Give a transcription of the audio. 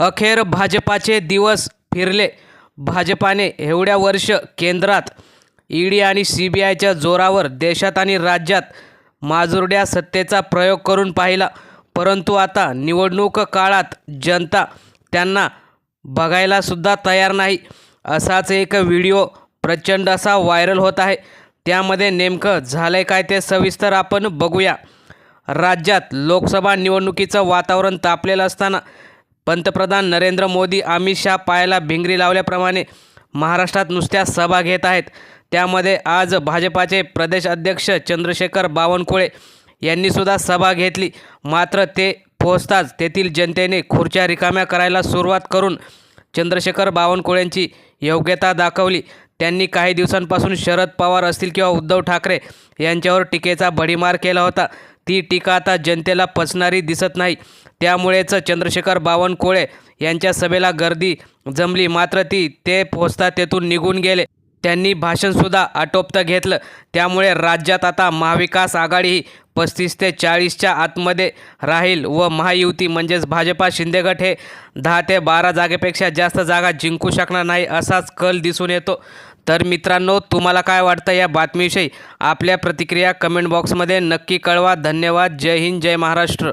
अखेर भाजपाचे दिवस फिरले. भाजपाने एवढ्या वर्ष केंद्रात ईडी आणि सी बी आयच्या जोरावर देशात आणि राज्यात माजुरड्या सत्तेचा प्रयोग करून पाहिला. परंतु आता निवडणूक काळात जनता त्यांना बघायलासुद्धा तयार नाही. असाच एक व्हिडिओ प्रचंड असा व्हायरल होत आहे. त्यामध्ये नेमकं झालं आहे काय ते सविस्तर आपण बघूया. राज्यात लोकसभा निवडणुकीचं वातावरण तापलेलं असताना पंतप्रधान नरेंद्र मोदी अमित शहा पायाला भिंगरी लावल्याप्रमाणे महाराष्ट्रात नुसत्या सभा घेत आहेत. त्यामध्ये आज भाजपाचे प्रदेश अध्यक्ष चंद्रशेखर बावनकुळे यांनीसुद्धा सभा घेतली. मात्र ते पोहोचताच तेथील जनतेने खुर्च्या रिकाम्या करायला सुरुवात करून चंद्रशेखर बावनकुळेंची योग्यता दाखवली. त्यांनी काही दिवसांपासून शरद पवार असतील किंवा उद्धव ठाकरे यांच्यावर टीकेचा भडीमार केला होता. ती टीका आता जनतेला पचणारी दिसत नाही. त्यामुळेच चंद्रशेखर बावनकुळे यांच्या सभेला गर्दी जमली. मात्र ती ते पोचता तेथून निघून गेले. त्यांनी भाषणसुद्धा आटोपतं घेतलं. त्यामुळे राज्यात आता महाविकास आघाडी ही पस्तीस ते चाळीसच्या आतमध्ये राहील व महायुती म्हणजेच भाजपा शिंदे गट हे दहा ते बारा जागेपेक्षा जास्त जागा जिंकू शकणार नाही असाच कल दिसून येतो. तर मित्रांनो तुम्हाला काय वाटतं या बातमीविषयी? आपल्या प्रतिक्रिया कमेंट बॉक्समध्ये नक्की कळवा. धन्यवाद. जय हिंद. जय महाराष्ट्र.